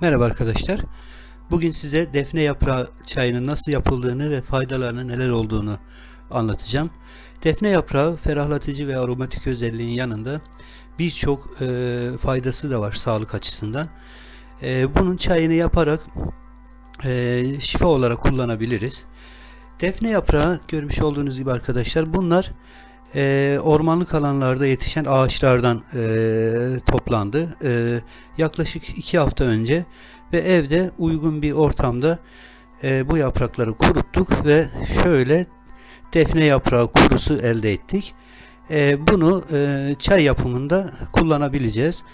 Merhaba arkadaşlar. Bugün size defne yaprağı çayının nasıl yapıldığını ve faydalarının neler olduğunu anlatacağım. Defne yaprağı ferahlatıcı ve aromatik özelliğin yanında birçok e, faydası da var sağlık açısından. E, bunun çayını yaparak e, şifa olarak kullanabiliriz. Defne yaprağı görmüş olduğunuz gibi arkadaşlar bunlar e, ormanlık alanlarda yetişen ağaçlardan e, toplandı. E, yaklaşık iki hafta önce ve evde uygun bir ortamda e, bu yaprakları kuruttuk ve şöyle defne yaprağı kurusu elde ettik. E, bunu e, çay yapımında kullanabileceğiz.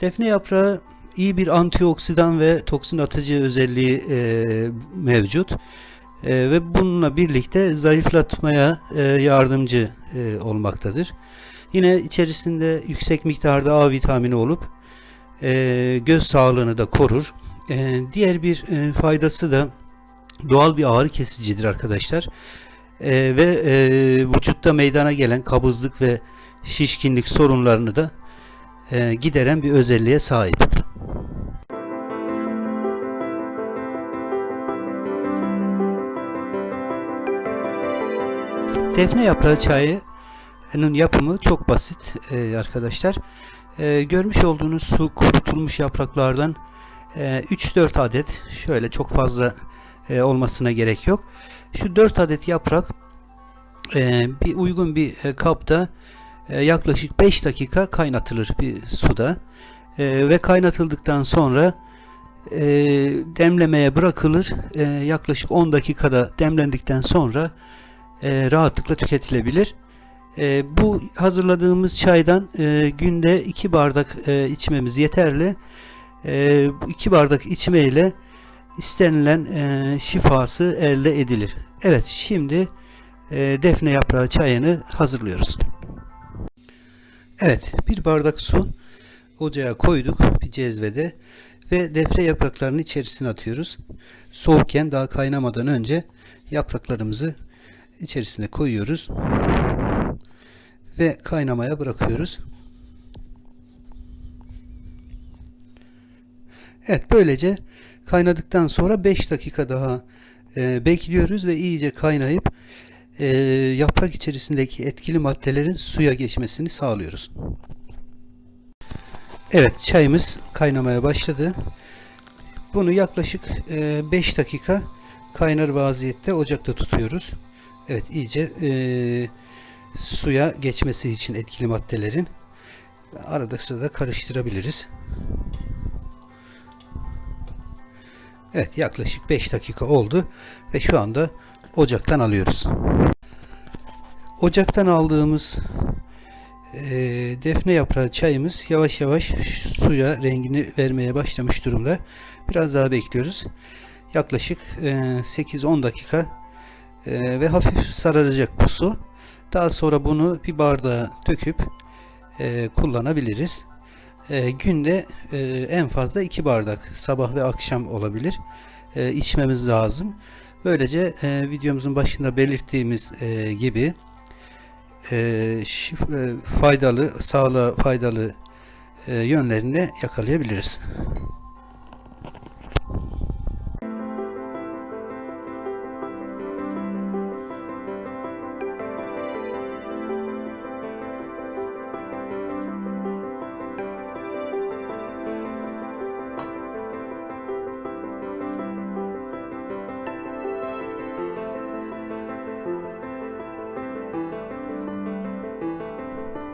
Defne yaprağı iyi bir antioksidan ve toksin atıcı özelliği e, mevcut. E, ve bununla birlikte zayıflatmaya e, yardımcı e, olmaktadır. Yine içerisinde yüksek miktarda A vitamini olup e, göz sağlığını da korur. E, diğer bir e, faydası da doğal bir ağrı kesicidir arkadaşlar. E, ve e, vücutta meydana gelen kabızlık ve şişkinlik sorunlarını da e, gideren bir özelliğe sahip. Defne yaprağı çayının yapımı çok basit e, arkadaşlar. E, görmüş olduğunuz su kurutulmuş yapraklardan e, 3-4 adet şöyle çok fazla e, olmasına gerek yok. Şu 4 adet yaprak e, bir uygun bir e, kapta e, yaklaşık 5 dakika kaynatılır bir suda E, ve kaynatıldıktan sonra e, demlemeye bırakılır. E, yaklaşık 10 dakikada demlendikten sonra e, rahatlıkla tüketilebilir. E, bu hazırladığımız çaydan e, günde 2 bardak e, içmemiz yeterli. E, bu 2 bardak içme ile istenilen e, şifası elde edilir. Evet şimdi e, defne yaprağı çayını hazırlıyoruz. Evet bir bardak su ocağa koyduk bir cezvede ve defne yapraklarını içerisine atıyoruz. Soğukken daha kaynamadan önce yapraklarımızı içerisine koyuyoruz ve kaynamaya bırakıyoruz. Evet böylece kaynadıktan sonra 5 dakika daha e, bekliyoruz ve iyice kaynayıp e, yaprak içerisindeki etkili maddelerin suya geçmesini sağlıyoruz. Evet çayımız kaynamaya başladı. Bunu yaklaşık 5 dakika kaynar vaziyette ocakta tutuyoruz. Evet iyice e, suya geçmesi için etkili maddelerin arada sırada karıştırabiliriz. Evet yaklaşık 5 dakika oldu ve şu anda ocaktan alıyoruz. Ocaktan aldığımız e, defne yaprağı çayımız yavaş yavaş suya rengini vermeye başlamış durumda. Biraz daha bekliyoruz. Yaklaşık e, 8-10 dakika e, ve hafif sararacak bu su. Daha sonra bunu bir bardağa döküp e, kullanabiliriz. E, günde e, en fazla iki bardak sabah ve akşam olabilir. İçmemiz lazım. Böylece videomuzun başında belirttiğimiz gibi faydalı, sağlığa faydalı yönlerini yakalayabiliriz.